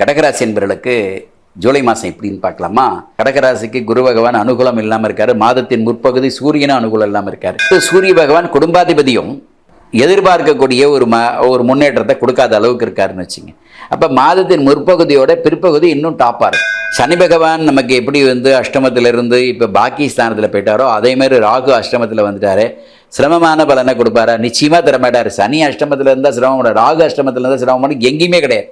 கடகராசி என்பவர்களுக்கு ஜூலை மாதம் எப்படின்னு பார்க்கலாமா? கடகராசிக்கு குரு பகவான் அனுகூலம் இல்லாமல் இருக்காரு. மாதத்தின் முற்பகுதி சூரியனும் அனுகூலம் இல்லாமல் இருக்காரு. சூரிய பகவான் குடும்பாதிபதியும் எதிர்பார்க்கக்கூடிய ஒரு ம ஒரு முன்னேற்றத்தை கொடுக்காத அளவுக்கு இருக்காருன்னு வச்சுங்க. அப்போ மாதத்தின் முற்பகுதியோட பிற்பகுதி இன்னும் டாப்பாக இருக்கும் சனி பகவான் நமக்கு எப்படி வந்து அஷ்டமத்திலிருந்து இப்போ பாக்கி ஸ்தானத்தில் போயிட்டாரோ அதே மாதிரி ராகு அஷ்டமத்தில் வந்துட்டாரு. சிரமமான பலனை கொடுப்பாரா? நிச்சயமாக தரமாட்டார் சனி அஷ்டமத்தில் இருந்தால் சிரமம் ராகு அஷ்டமத்தில் இருந்தால் சிரமம் எங்கேயுமே கிடையாது.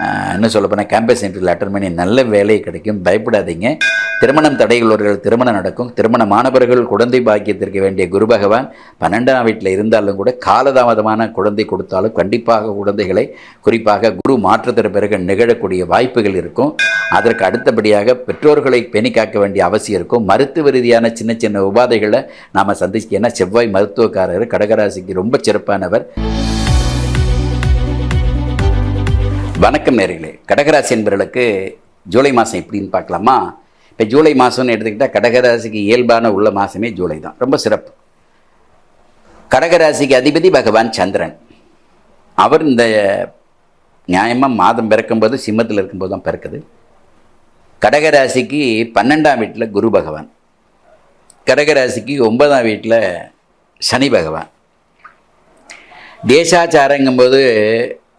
ஆஹ் இன்னும் சொல்ல போனால் கேம்பஸ் இன்டர்வியூ அட்டன் பண்ணி நல்ல வேலை கிடைக்கும். பயப்படாதீங்க. திருமணம் தடையுள்ளவர்கள் திருமணம் நடக்கும். திருமண மாணவர்கள் குழந்தை பாக்கியத்திற்கு வேண்டிய குரு பகவான் பன்னெண்டாம் வீட்டில் இருந்தாலும் கூட காலதாமதமான குழந்தை கொடுத்தாலும் கண்டிப்பாக குழந்தைகளை குறிப்பாக குரு மாற்றத்திற்கு பிறகு நிகழக்கூடிய வாய்ப்புகள் இருக்கும். அதற்கு அடுத்தபடியாக பெற்றோர்களை பேணி காக்க வேண்டிய அவசியம் இருக்கும். மருத்துவ ரீதியான சின்ன சின்ன உபாதைகளை நாம் சந்திச்சு ஏன்னா செவ்வாய் மருத்துவக்காரர் கடகராசிக்கு ரொம்ப சிறப்பானவர். வணக்கம் நேர்களே. கடகராசி என்பவர்களுக்கு ஜூலை மாதம் எப்படின்னு பார்க்கலாமா? இப்போ ஜூலை மாதம்னு எடுத்துக்கிட்டால் கடகராசிக்கு இயல்பான உள்ள மாதமே ஜூலை தான். ரொம்ப சிறப்பு. கடகராசிக்கு அதிபதி பகவான் சந்திரன். அவர் இந்த நியாயமாக மாதம் பிறக்கும்போது சிம்மத்தில் இருக்கும்போது தான் பிறக்குது. கடகராசிக்கு பன்னெண்டாம் வீட்டில் குரு பகவான். கடகராசிக்கு ஒன்பதாம் வீட்டில் சனி பகவான். தேசாச்சாரங்கும்போது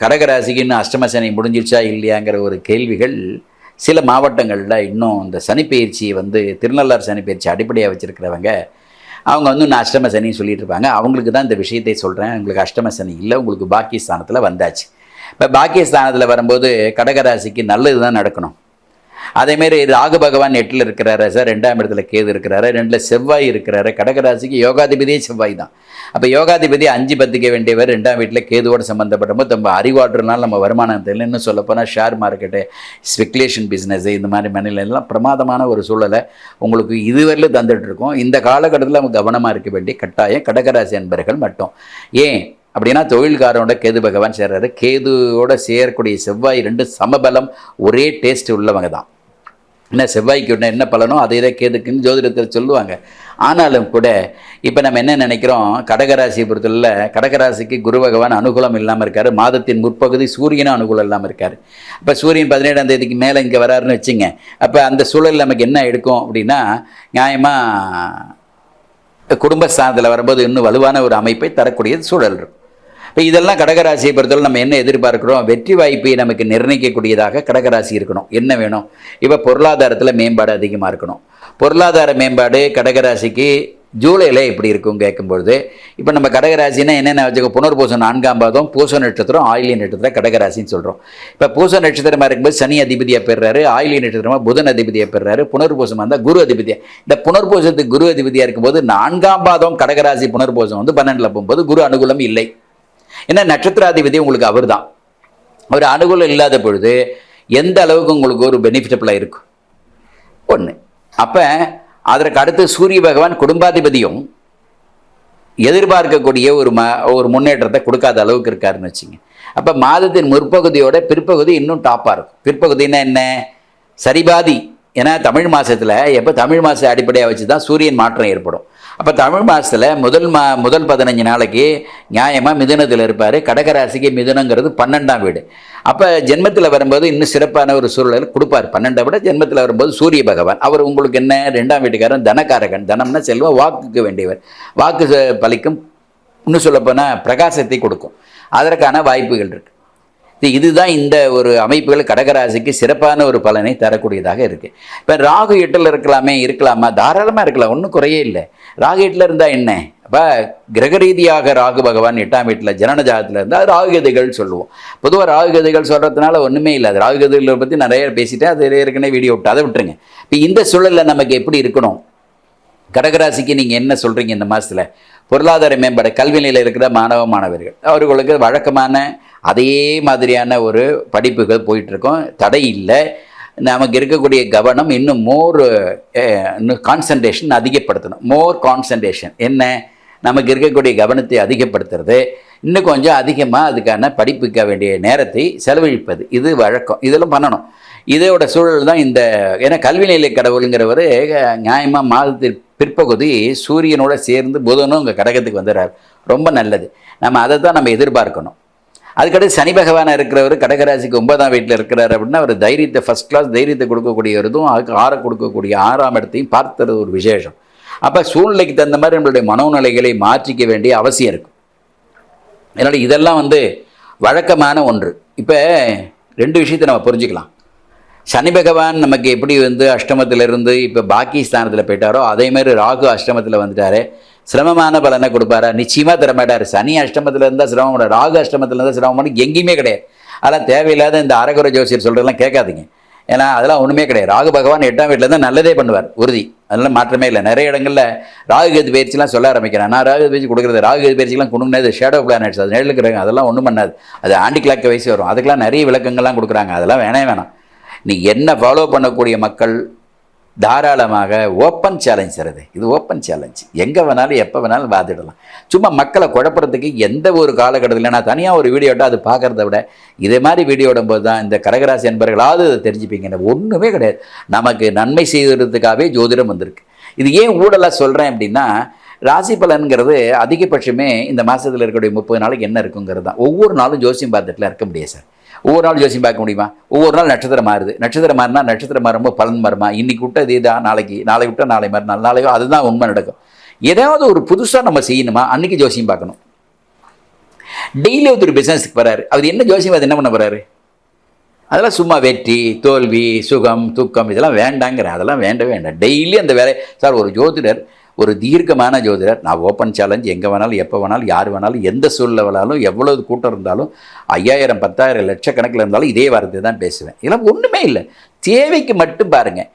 கடகராசிக்கு இன்னும் அஷ்டம சனி முடிஞ்சிருச்சா இல்லையாங்கிற ஒரு கேள்விகள் சில மாவட்டங்களில் இன்னும் இந்த சனிப்பயிற்சி வந்து திருநள்ளாறு சனிப்பயிற்சி அடிப்படையாக வச்சுருக்கிறவங்க அவங்க வந்து இன்னும் அஷ்டம சனின்னு சொல்லிட்டு இருப்பாங்க. அவங்களுக்கு தான் இந்த விஷயத்தை சொல்கிறேன் உங்களுக்கு அஷ்டம சனி இல்லை உங்களுக்கு பாக்கிய ஸ்தானத்தில் வந்தாச்சு. இப்போ பாக்கிய ஸ்தானத்தில் வரும்போது கடகராசிக்கு நல்லது தான் நடக்கணும். அதேமாரி ராகு பகவான் எட்டில் இருக்கிறாரு சார் ரெண்டாம் இடத்துல கேது இருக்கிறாரு ரெண்டில் செவ்வாய் இருக்கிறாரு. கடகராசிக்கு யோகாதிபதியே செவ்வாய் தான். அப்போ யோகாதிபதி அஞ்சு பத்துக்க வேண்டியவர் ரெண்டாம் வீட்டில் கேதுவோடு சம்மந்தப்பட்டபோது நம்ம அறிவாற்றுனால நம்ம வருமானம் தெரியல. இன்னும் சொல்லப்போனால் ஷேர் மார்க்கெட்டு ஸ்பெக்குலேஷன் பிஸ்னஸ் இந்த மாதிரி மனிதெல்லாம் பிரமாதமான ஒரு சூழலை உங்களுக்கு இதுவரையிலும் தந்துட்டுருக்கோம். இந்த காலகட்டத்தில் நம்ம கவனமாக இருக்க வேண்டிய கட்டாயம் கடகராசி அன்பர்கள் மட்டும். ஏன் அப்படின்னா தொழில்காரனோட கேது பகவான் சேர்றாரு. கேதுவோட சேரக்கூடிய செவ்வாய் ரெண்டு சமபலம் ஒரே டேஸ்ட் உள்ளவங்க தான். என்ன செவ்வாய்க்கு உடனே என்ன பலனோ அதை இதை கேதுக்குன்னு ஜோதிடத்தில் சொல்லுவாங்க. ஆனாலும் கூட இப்போ நம்ம என்ன நினைக்கிறோம்? கடகராசியை பொறுத்தவரை கடகராசிக்கு குரு பகவான் அனுகூலம் இல்லாமல் இருக்கார். மாதத்தின் முற்பகுதி சூரியனும் அனுகூலம் இல்லாமல் இருக்கார். இப்போ சூரியன் பதினேழாம் தேதிக்கு மேலே இங்கே வராருன்னு வச்சுங்க. அப்போ அந்த சூழல் நமக்கு என்ன எடுக்கும் அப்படின்னா நியாயமாக குடும்பஸ்தானத்தில் வரும்போது இன்னும் வலுவான ஒரு அமைப்பை தரக்கூடிய சூழல் இருக்கும். இப்போ இதெல்லாம் கடகராசியை பொறுத்தவரை நம்ம என்ன எதிர்பார்க்கிறோம்? வெற்றி வாய்ப்பை நமக்கு நிர்ணயிக்கக்கூடியதாக கடகராசி இருக்கணும். என்ன வேணும்? இப்போ பொருளாதாரத்தில் மேம்பாடு அதிகமாக இருக்கணும். பொருளாதார மேம்பாடு கடகராசிக்கு ஜூலையில் எப்படி இருக்கும் கேட்கும்பொழுது இப்போ நம்ம கடகராசினா என்னென்ன வச்சுக்கோ புனர்பூசம் நான்காம் பாதம் பூச நட்சத்திரம் ஆயிலி நட்சத்திரம் கடகராசின்னு சொல்கிறோம் இப்போ பூச நட்சத்திரமாக இருக்கும்போது சனி அதிபதியாக பெறுறாரு ஆயிலி நட்சத்திரமாக புதன் அதிபதியாக பெறுறாரு புனர்பூசமாக இருந்தால் குரு அதிபதியாக இந்த புனர்பூசத்துக்கு குரு அதிபதியாக இருக்கும்போது நான்காம் பாதம் கடகராசி புனர்பூசம் வந்து பன்னெண்டில் போகும்போது குரு அனுகூலம் இல்லை. ஏன்னா நட்சத்திராதிபதி உங்களுக்கு அவர் தான் ஒரு அனுகூலம் இல்லாத பொழுது எந்த அளவுக்கு உங்களுக்கு ஒரு பெனிஃபிட்டபுளாக இருக்கும்? ஒன்று அப்போ அதற்கு அடுத்து சூரிய பகவான் குடும்பாதிபதியும் எதிர்பார்க்கக்கூடிய ஒரு ம ஒரு முன்னேற்றத்தை கொடுக்காத அளவுக்கு இருக்காருன்னு வச்சுங்க. அப்போ மாதத்தின் முற்பகுதியோட பிற்பகுதி இன்னும் டாப்பாக இருக்கும். பிற்பகுதின்னா என்ன? சரிபாதி. ஏன்னா தமிழ் மாதத்தில் எப்போ தமிழ் மாதத்தை அடிப்படையாக வச்சு தான் சூரியன் மாற்றம் ஏற்படும். அப்போ தமிழ் மாதத்தில் முதல் மா முதல் பதினஞ்சு நாளைக்கு நியாயமாக மிதுனத்தில் இருப்பார். கடகராசிக்கு மிதுனங்கிறது பன்னெண்டாம் வீடு. அப்போ ஜென்மத்தில் வரும்போது இன்னும் சிறப்பான ஒரு சூழல் கொடுப்பார். பன்னெண்டை விட ஜென்மத்தில் வரும்போது சூரிய பகவான். அவர் உங்களுக்கு என்ன? ரெண்டாம் வீட்டுக்காரன் தனக்காரகன். தனம்னா செல்வம் வாக்குக்கு வேண்டியவர். வாக்கு பலிக்கும் இன்னும் சொல்லப்போனால் பிரகாசத்தை கொடுக்கும். அதற்கான வாய்ப்புகள் இருக்குது இதுதான் இந்த ஒரு அமைப்புகள் கடகராசிக்கு சிறப்பான ஒரு பலனை தரக்கூடியதாக இருக்குது இப்போ ராகு எட்டில் இருக்கலாமே இருக்கலாமா? தாராளமாக இருக்கலாம் ஒன்றும் குறையே இல்லை. ராகு எட்டில் இருந்தால் என்ன? அப்போ கிரக ரீதியாக ராகு பகவான் எட்டாம் வீட்டில் ஜனன ஜாதத்தில் இருந்தால் ராகுகதைகள் சொல்லுவோம். பொதுவாக ராகுகதைகள் சொல்கிறதுனால ஒன்றுமே இல்லை. அது ராகுகதைகளை பற்றி நிறைய பேசிட்டேன் அது ஏற்கனவே வீடியோ விட்டு அதை விட்டுருங்க. இப்போ இந்த சூழலில் நமக்கு எப்படி இருக்கணும்? கடகராசிக்கு நீங்கள் என்ன சொல்கிறீங்க இந்த மாதத்தில் பொருளாதார மேம்பாடு கல்வி நிலையில் இருக்கிற மாணவ மாணவர்கள் அவர்களுக்கு வழக்கமான அதே மாதிரியான ஒரு படிப்புகள் போயிட்டுருக்கோம். தடை இல்லை. நமக்கு இருக்கக்கூடிய கவனம் இன்னும் மோர் இன்னும் கான்சன்ட்ரேஷன் அதிகப்படுத்தணும். மோர் கான்சன்ட்ரேஷன் என்ன? நமக்கு இருக்கக்கூடிய கவனத்தை அதிகப்படுத்துறது. இன்னும் கொஞ்சம் அதிகமாக அதுக்கான படிப்புக்க வேண்டிய நேரத்தை செலவழிப்பது. இது வழக்கம். இதெல்லாம் பண்ணணும். இதோட சூழல் தான் இந்த ஏன்னா கல்வி நிலை கடவுளுங்கிறவர் நியாயமாக மாதத்தில் பிற்பகுதி சூரியனோட சேர்ந்து புதனும் உங்கள் கடகத்துக்கு வந்துடுறார். ரொம்ப நல்லது. நம்ம அதை தான் நம்ம எதிர்பார்க்கணும். அதுக்கடுத்து சனி பகவானாக இருக்கிறவர் கடகராசிக்கு ஒன்பதாம் வீட்டில் இருக்கிறார் அப்படின்னா அவர் தைரியத்தை ஃபஸ்ட் கிளாஸ் தைரியத்தை கொடுக்கக்கூடியவரதும் அதுக்கு ஆற கொடுக்கக்கூடிய ஆறாம் இடத்தையும் பார்த்துறது ஒரு விசேஷம். அப்போ சூழ்நிலைக்கு தகுந்த மாதிரி நம்மளுடைய மனோநிலைகளை மாற்றிக்க வேண்டிய அவசியம் இருக்கும் அதனால் இதெல்லாம் வந்து வழக்கமான ஒன்று. இப்போ ரெண்டு விஷயத்தை நம்ம புரிஞ்சுக்கலாம். சனி பகவான் நமக்கு எப்படி வந்து அஷ்டமத்தில் இருந்து இப்போ பாக்கி ஸ்தானத்தில் போயிட்டாரோ அதே மாதிரி ராகு அஷ்டமத்தில் வந்துட்டாரு. சிரமமான பலனை கொடுப்பாரா. நிச்சயமாக தரமாட்டார் சனி அஷ்டமத்தில் இருந்தால் சிரமம் பண்ண ராகு அஷ்டமத்தில் இருந்தால் சிரமம் பண்ணி எங்கேயுமே கிடையாது. அதெல்லாம் தேவையில்லாத இந்த அரகுர ஜோசியர் சொல்கிறதெல்லாம் கேட்காதீங்க. ஏன்னா அதெல்லாம் ஒன்றுமே கிடையாது. ராகு பகவான் எட்டாம் வீட்டில் தான் நல்லதே பண்ணுவார். உறுதி. அதெல்லாம் மாற்றமே இல்லை. நிறைய இடங்களில் ராகு கேது பயிற்சிலாம் சொல்ல ஆரம்பிக்கிறேன் நான் ராகு பயிற்சி கொடுக்குறது ராகு கேது பயிற்சிலாம் கொடுங்கினது ஷேடோ பிளானட்ஸ் அது நிழலுக்குறாங்க அதெல்லாம் ஒன்றும் பண்ணாது. அது ஆண்டி கிளாக் வயசு வரும். அதுக்கெல்லாம் நிறைய விளக்கங்கள்லாம் கொடுக்குறாங்க. அதெல்லாம் வேணே வேணாம். நீ என்ன ஃபாலோ பண்ணக்கூடிய மக்கள் தாராளமாக ஓப்பன் சேலஞ்ச் தருது. இது ஓப்பன் சேலஞ்ச் எங்கே வேணாலும் எப்போ வேணாலும் வாதிடலாம். சும்மா மக்களை குழப்பறதுக்கு எந்த ஒரு காலகட்டத்தில் நான் தனியாக ஒரு வீடியோட்டா அது பார்க்குறத விட இதே மாதிரி வீடியோடும் போது தான் இந்த கடகராசி என்பர்களாவது அதை தெரிஞ்சுப்பீங்க. ஒன்றுமே கிடையாது. நமக்கு நன்மை செய்வதற்காகவே ஜோதிடம் வந்திருக்கு. இது ஏன் ஊடலாக சொல்கிறேன் அப்படின்னா ராசி பலன்கிறது அதிகபட்சமே இந்த மாதத்தில் இருக்கக்கூடிய முப்பது நாளைக்கு என்ன இருக்குங்கிறது தான். ஒவ்வொரு நாளும் ஜோசியம் பார்த்துட்டுலாம் இருக்க முடியாது சார். ஒவ்வொரு நாள் ஜோசியம் பார்க்க முடியுமா? ஒவ்வொரு நாள் நட்சத்திரம் மாறுது. நட்சத்திரம் மாறினா நட்சத்திரம் மாறும்போது பலன் மாறுமா இன்னைக்கு விட்டது இதுதான் நாளைக்கு. நாளை விட்டா நாளை மறுநாள் நாளையோ அதுதான் உண்மை நடக்கும். ஏதாவது ஒரு புதுசாக நம்ம செய்யணுமா? அன்னைக்கு ஜோசியம் பார்க்கணும். டெய்லி ஒருத்தர் பிஸ்னஸுக்கு போகிறாரு அவர் என்ன ஜோசியம் அது என்ன பண்ண போகிறாரு அதெல்லாம் சும்மா வெற்றி தோல்வி சுகம் துக்கம் இதெல்லாம் வேண்டாங்கிற அதெல்லாம் வேண்டவே வேண்டாம். டெய்லி அந்த வேலை சார் ஒரு ஜோதிடர் ஒரு தீர்க்கமான ஜோதிடர். நான் ஓப்பன் சேலஞ்ச் எங்கே வேணாலும் எப்போ வேணாலும் யார் வேணாலும் எந்த சூழ்நிலை வேணாலும் எவ்வளவு கூட்டம் இருந்தாலும் ஐயாயிரம் பத்தாயிரம் லட்சக்கணக்கில் இருந்தாலும் இதே வார்த்தை தான் பேசுவேன். இதெல்லாம் ஒன்றுமே இல்லை. தேவைக்கு மட்டும் பாருங்கள்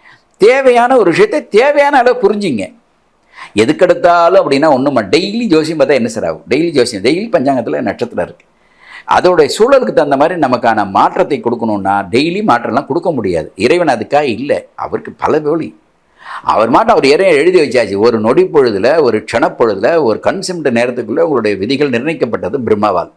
தேவையான ஒரு விஷயத்தை தேவையான அளவு புரிஞ்சுங்க. எதுக்கெடுத்தாலும் அப்படின்னா ஒன்றுமா டெய்லி ஜோசியம் பார்த்தா என்ன சார் ஆகும்? டெய்லி ஜோசியம் டெய்லி பஞ்சாங்கத்தில் நட்சத்திரம் இருக்குது அதோடைய சூழலுக்கு தகுந்த மாதிரி நமக்கான மாற்றத்தை கொடுக்கணுன்னா டெய்லி மாற்றம்லாம் கொடுக்க முடியாது. இறைவன் அதுக்காக இல்லை. அவருக்கு பல வழி அவர் மாட்ட அவர் இறைவன் எழுதி வச்சாச்சு. ஒரு நொடி பொழுதில் ஒரு க்ஷணப்பொழுதில் ஒரு கன்சிம்ட் நேரத்துக்குள்ளே உங்களுடைய விதிகள் நிர்ணயிக்கப்பட்டது பிரம்மாவால்.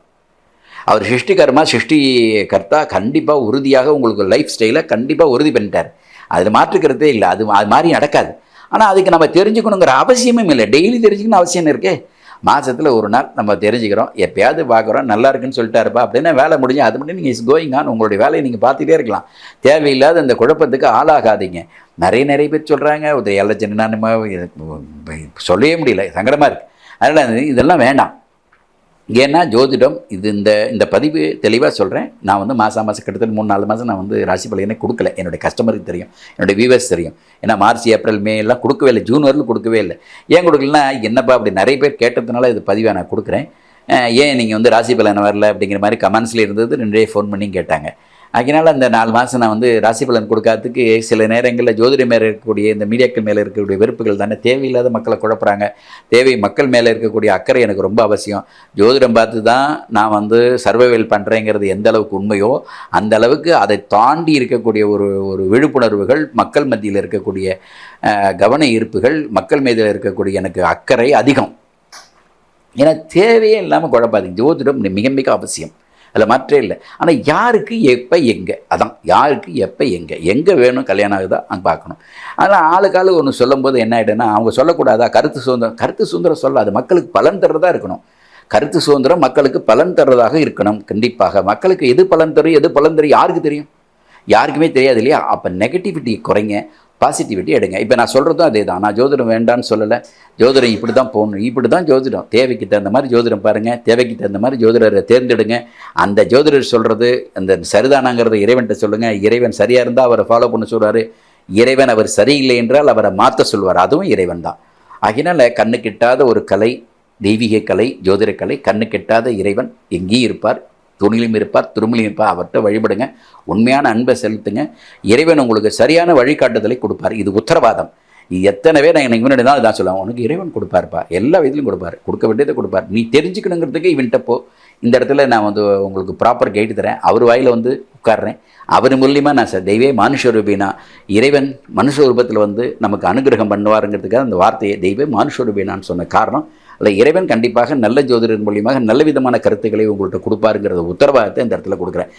அவர் சிருஷ்டிகர்மா சிருஷ்டி கர்த்தா கண்டிப்பாக உறுதியாக உங்களுக்கு லைஃப் ஸ்டைலை கண்டிப்பாக உறுதி பண்ணிட்டார். அதில் மாற்றுக்கிறதே இல்லை. அது அது மாதிரி நடக்காது. ஆனால் அதுக்கு நம்ம தெரிஞ்சுக்கணுங்கிற அவசியமும் இல்லை. டெய்லி தெரிஞ்சுக்கணும் அவசியம் இருக்கே. மாதத்தில் ஒரு நாள் நம்ம தெரிஞ்சுக்கிறோம் எப்பயாவது பார்க்குறோம் நல்லா இருக்குன்னு சொல்லிட்டாருப்பா அப்படின்னா வேலை முடிஞ்சு அது மட்டும் நீங்கள் இஸ் கோயிங் ஆன் உங்களுடைய வேலையை நீங்கள் பார்த்துட்டே இருக்கலாம். தேவையில்லாத இந்த குழப்பத்துக்கு ஆளாகாதீங்க. நிறைய நிறைய பேர் சொல்கிறாங்க ஒரு எல்லாம் சின்ன சொல்லவே முடியல சங்கடமாக இருக்குது அதனால் இதெல்லாம் வேண்டாம். ஏன்னா ஜோதிடம் இது இந்த இந்த பதிவு தெளிவாக சொல்கிறேன் நான் வந்து மாதம் மாதம் கிட்டத்தட்ட மூணு நாலு மாதம் நான் வந்து ராசி பலனே கொடுக்கல. என்னுடைய கஸ்டமருக்கு தெரியும். என்னுடைய வியூவர்ஸ் தெரியும். ஏன்னா மார்ச் ஏப்ரல் மே எல்லாம் கொடுக்கவே இல்லை. ஜூன் வரலும் கொடுக்கவே இல்லை. ஏன் கொடுக்கலன்னா என்னப்பா அப்படி நிறைய பேர் கேட்டதுனால இது பதிவாக நான் கொடுக்குறேன். ஏன் நீங்கள் வந்து ராசி பலன் வரல அப்படிங்கிற மாதிரி கமெண்ட்ஸில் இருந்தது. ரெண்டே ஃபோன் பண்ணி கேட்டாங்க. அதனால் அந்த நாலு மாதம் நான் வந்து ராசி பலன் கொடுக்காததுக்கு சில நேரங்களில் ஜோதிட மேலே இருக்கக்கூடிய இந்த மீடியாக்கள் மேலே இருக்கக்கூடிய வெறுப்புகள் தானே. தேவையில்லாத மக்களை குழப்புறாங்க. தேவை மக்கள் மேலே இருக்கக்கூடிய அக்கறை எனக்கு ரொம்ப அவசியம். ஜோதிடம் பார்த்து தான் நான் வந்து சர்வைவல் பண்ணுறேங்கிறது எந்த அளவுக்கு உண்மையோ அந்த அளவுக்கு அதை தாண்டி இருக்கக்கூடிய ஒரு ஒரு விழிப்புணர்வுகள் மக்கள் மத்தியில் இருக்கக்கூடிய கவன ஈர்ப்புகள் மக்கள் மீதில் இருக்கக்கூடிய எனக்கு அக்கறை அதிகம். ஏன்னா தேவையே இல்லாமல் குழப்பாதீங்க. ஜோதிடம் மிக மிக அவசியம். அதில் மாற்றே இல்லை. ஆனால் யாருக்கு எப்போ எங்கே? அதான் யாருக்கு எப்போ எங்கே? எங்கே வேணும் கல்யாணம் ஆகுதா? அங்கே பார்க்கணும். அதனால் ஆளுக்கு ஆளு ஒன்று சொல்லும்போது என்ன ஆகிடுன்னா அவங்க சொல்லக்கூடாதா? கருத்து சுதந்திரம் கருத்து சுதந்திரம் சொல்லாது மக்களுக்கு பலன் தர்றதா இருக்கணும். கருத்து சுதந்திரம் மக்களுக்கு பலன் தர்றதாக இருக்கணும் கண்டிப்பாக. மக்களுக்கு எது பலன் தரும் எது பலன் தரும் யாருக்கு தெரியும்? யாருக்குமே தெரியாது இல்லையா? அப்போ நெகட்டிவிட்டி குறைங்க. பாசிட்டிவிட்டி எடுங்க. இப்போ நான் சொல்கிறதும் அதே தான் நான் ஜோதிடம் வேண்டான்னு சொல்லலை. ஜோதிடம் இப்படி தான் போகணும் இப்படி தான் ஜோதிடம். தேவைக்கு தகுந்த மாதிரி ஜோதிடம் பாருங்கள் தேவைக்கு தகுந்த மாதிரி ஜோதிடரை தேர்ந்தெடுங்க. அந்த ஜோதிடர் சொல்கிறது அந்த சரிதானாங்கிறத இறைவன்கிட்ட சொல்லுங்கள் இறைவன் சரியாக இருந்தால் அவரை ஃபாலோ பண்ண சொல்கிறாரு இறைவன் அவர் சரியில்லை என்றால் அவரை மாற்ற சொல்வார். அதுவும் இறைவன் தான். அதனால் கண்ணு கிட்டாத ஒரு கலை தெய்வீக கலை ஜோதிட கலை கண்ணு கெட்டாத இறைவன் எங்கேயும் இருப்பார். துணிலும் இருப்பார் திருமலையும் இருப்பார். அவர்கிட்ட வழிபடுங்க. உண்மையான அன்பை செலுத்துங்க. இறைவன் உங்களுக்கு சரியான வழிகாட்டுதலை கொடுப்பார். இது உத்தரவாதம். இது எத்தனை பேர் நான் எனக்கு முன்னாடி தான் இதான் சொல்லுவாங்க. உனக்கு இறைவன் கொடுப்பாருப்பா. எல்லா விதத்திலும் கொடுப்பார். கொடுக்க வேண்டியதை கொடுப்பார். நீ தெரிஞ்சுக்கணுங்கிறதுக்கு இவன்கிட்ட போ. இந்த இடத்துல நான் வந்து உங்களுக்கு ப்ராப்பர் கைடு தரேன். அவர் வாயில் வந்து உட்காடுறேன் அவர் மூலியமாக நான் சார் தெய்வே மானுஷரூபினா இறைவன் மனுஷ ரூபத்தில் வந்து நமக்கு அனுகிரகம் பண்ணுவாருங்கிறதுக்காக அந்த வார்த்தையை தெய்வே மானுஷரூபினான்னு சொன்ன காரணம். அல்ல இறைவன் கண்டிப்பாக நல்ல ஜோதிடர் மூலியமாக நல்ல விதமான கருத்துக்களை உங்கள்கிட்ட கொடுப்பாருங்கிறத உத்தரவாதத்தை இந்த இடத்துல கொடுக்குறேன்.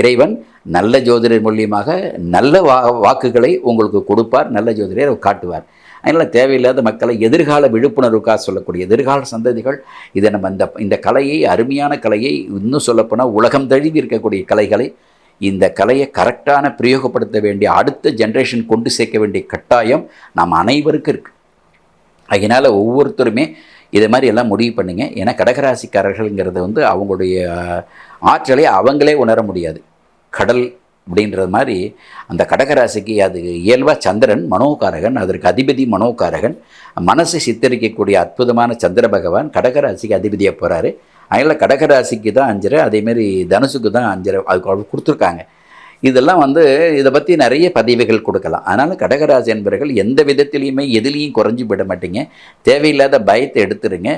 இறைவன் நல்ல ஜோதிடர் மூலியமாக நல்ல வா வாக்குகளை உங்களுக்கு கொடுப்பார் நல்ல ஜோதிடரை காட்டுவார். அதனால் தேவையில்லாத மக்களை எதிர்கால விழிப்புணர்வுக்காக சொல்லக்கூடிய எதிர்கால சந்ததிகள் இதை நம்ம இந்த இந்த கலையை அருமையான கலையை இன்னும் சொல்லப்போனால் உலகம் தழுவி இருக்கக்கூடிய கலைகளை இந்த கலையை கரெக்டான பிரயோகப்படுத்த வேண்டிய அடுத்த ஜென்ரேஷன் கொண்டு சேர்க்க வேண்டிய கட்டாயம் நாம் அனைவருக்கும் இருக்குது அதனால் ஒவ்வொருத்தருமே இதை மாதிரி எல்லாம் முடிவு பண்ணுங்க. ஏன்னா கடகராசிக்காரர்கள்ங்கிறது வந்து அவங்களுடைய ஆற்றலை அவங்களே உணர முடியாது. கடல் அப்படின்றது மாதிரி அந்த கடகராசிக்கு அது இயல்பாக சந்திரன் மனோகாரகன் அதற்கு அதிபதி மனோகாரகன் மனசு சித்தரிக்கக்கூடிய அற்புதமான சந்திர பகவான் கடகராசிக்கு அதிபதியாக போகிறாரு அதனால் கடகராசிக்கு தான் அஞ்சரை அதேமாரி தனுசுக்கு தான் அஞ்சரை அதுக்கு கொடுத்துருக்காங்க. இதெல்லாம் வந்து இதை பற்றி நிறைய பதிவுகள் கொடுக்கலாம். அதனால் கடகராசி என்பவர்கள் எந்த விதத்திலையுமே எதிலையும் குறைஞ்சி விட மாட்டீங்க. தேவையில்லாத பயத்தை எடுத்துருங்க.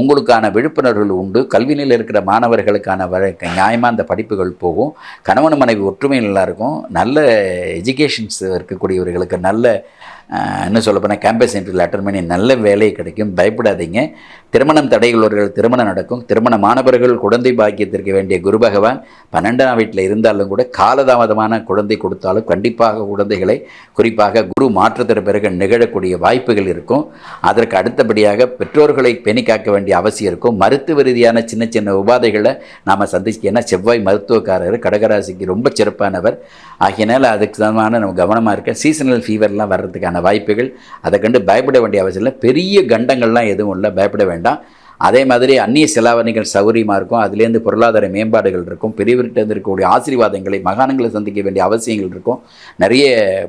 உங்களுக்கான விழிப்புணர்வுகள் உண்டு. கல்வியில் இருக்கிற மாணவர்களுக்கான வழக்க நியாயமாக அந்த படிப்புகள் போகும். கணவன் மனைவி ஒற்றுமை நல்லா இருக்கும். நல்ல எஜுகேஷன்ஸ் இருக்கக்கூடியவர்களுக்கு நல்ல என்ன இன்னும் சொல்ல போனால் கேம்பஸ் இன்டர்வியூ அட்டன் பண்ணி நல்ல வேலை கிடைக்கும். பயப்படாதீங்க. திருமணம் தடையுள்ளவர்கள் திருமணம் நடக்கும். திருமண மாணவர்கள் குழந்தை பாக்கியத்திற்கு வேண்டிய குரு பகவான் பன்னெண்டாம் வீட்டில் இருந்தாலும் கூட காலதாமதமான குழந்தை கொடுத்தாலும் கண்டிப்பாக குழந்தைகளை குறிப்பாக குரு மாற்றத்திற்கு பிறகு நிகழக்கூடிய வாய்ப்புகள் இருக்கும். அதற்கு அடுத்தபடியாக பெற்றோர்களை பேணி காக்க வேண்டிய அவசியம் இருக்கும். மருத்துவ ரீதியான சின்ன சின்ன உபாதைகளை நாம் சந்திச்சு ஏன்னா செவ்வாய் மருத்துவக்காரர் கடகராசிக்கு ரொம்ப சிறப்பானவர். ஆகையினால் அதுக்கு சமமான நம்ம கவனமாக இருக்க. சீசனல் ஃபீவர்லாம் வர்றதுக்கான வாய்ப்புகள். அதை கண்டு பயப்பட வேண்டிய அவசியம் இல்லை. பெரிய கண்டங்கள்லாம் எதுவும் இல்லை. பயப்பட வேண்டாம். அதே மாதிரி அந்நிய செலாவணிகள் சௌகரியமாக இருக்கும். அதுலேருந்து பொருளாதார மேம்பாடுகள் இருக்கும். பெரியவர்கிட்ட இருக்கக்கூடிய ஆசீர்வாதங்களை மகாணங்களை சந்திக்க வேண்டிய அவசியங்கள் இருக்கும். நிறைய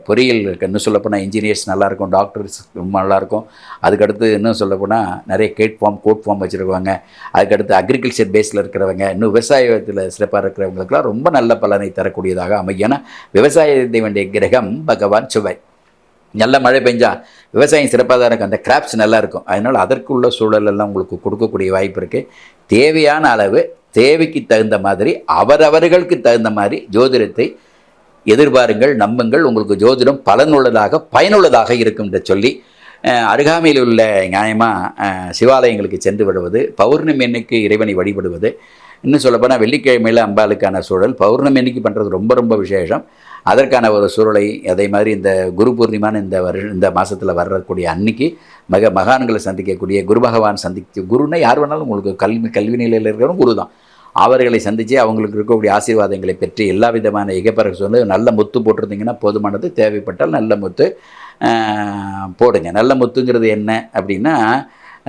பொறியியல் இருக்குது இன்னும் சொல்லப்போனால் இன்ஜினியர்ஸ் நல்லாயிருக்கும் டாக்டர்ஸ் ரொம்ப நல்லாயிருக்கும். அதுக்கடுத்து இன்னும் சொல்லப்போனால் நிறைய கேட் ஃபார்ம் கோட் ஃபார்ம் வச்சுருக்காங்க அதுக்கடுத்து அக்ரிகல்ச்சர் பேஸில் இருக்கிறவங்க இன்னும் விவசாயத்தில் சிறப்பாக இருக்கிறவங்களுக்குலாம் ரொம்ப நல்ல பலனை தரக்கூடியதாக அமையும். ஏன்னா விவசாயத்தை வேண்டிய கிரகம் பகவான் செவ்வாய் நல்ல மழை பெஞ்சா விவசாயம் சிறப்பாக தான் இருக்கும். அந்த கிராப்ஸ் நல்லா இருக்கும். அதனால் அதற்குள்ள சூழலெல்லாம் உங்களுக்கு கொடுக்கக்கூடிய வாய்ப்பு இருக்குது தேவையான அளவு தேவைக்கு தகுந்த மாதிரி அவரவர்களுக்கு தகுந்த மாதிரி ஜோதிடத்தை எதிர்பாருங்கள் நம்புங்கள். உங்களுக்கு ஜோதிடம் பலனுள்ளதாக பயனுள்ளதாக இருக்கும் என்று சொல்லி அருகாமையில் உள்ள நியாயமாக சிவாலயங்களுக்கு சென்று விடுவது பௌர்ணமி அன்னைக்கு இறைவனை வழிபடுவது இன்னும் சொல்லப்போனால் வெள்ளிக்கிழமையில் அம்பாளுக்கான சூழல் பௌர்ணமி அன்னைக்கு பண்ணுறது ரொம்ப ரொம்ப விசேஷம். அதற்கான ஒரு சூழலை அதே மாதிரி இந்த குரு பூர்ணிமான இந்த வருஷ இந்த மாதத்தில் வரக்கூடிய அன்னைக்கு மக மகான்களை சந்திக்கக்கூடிய குரு பகவான் சந்திக்க குருன்னா யார் வேணாலும் உங்களுக்கு கல்வி கல்வி நிலையில் இருக்கிறவங்க குரு தான் அவர்களை சந்தித்து அவங்களுக்கு இருக்கக்கூடிய ஆசீர்வாதங்களை பெற்று எல்லா விதமான இகப்பரகு சொல்லி நல்ல முத்து போட்டிருந்தீங்கன்னா போதுமானது தேவைப்பட்டால் நல்ல முத்து போடுங்க. நல்ல முத்துங்கிறது என்ன அப்படின்னா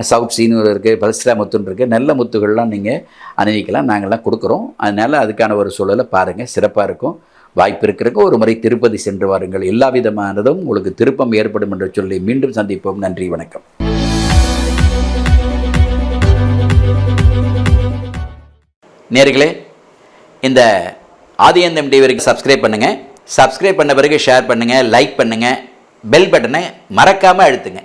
சவுத் சீனு இருக்குது பல்ஸ்ரா முத்துன்னு இருக்குது நல்ல முத்துகள்லாம் நீங்கள் அணிவிக்கலாம் நாங்கள்லாம் கொடுக்குறோம். அதனால் அதுக்கான ஒரு சூழலை பாருங்கள் சிறப்பாக இருக்கும். வாய்ப்பு இருக்கிறதுக்கு ஒரு முறை திருப்பதி சென்று வாருங்கள். எல்லா விதமானதும் உங்களுக்கு திருப்பம் ஏற்படும் என்று சொல்லி மீண்டும் சந்திப்போம். நன்றி வணக்கம். நேர்களே இந்த ஆதியந்தம் டிவிக்கு சப்ஸ்கிரைப் பண்ணுங்கள் சப்ஸ்கிரைப் பண்ண பிறகு ஷேர் பண்ணுங்கள் லைக் பண்ணுங்கள் பெல் பட்டனை மறக்காமல் அழுத்துங்க.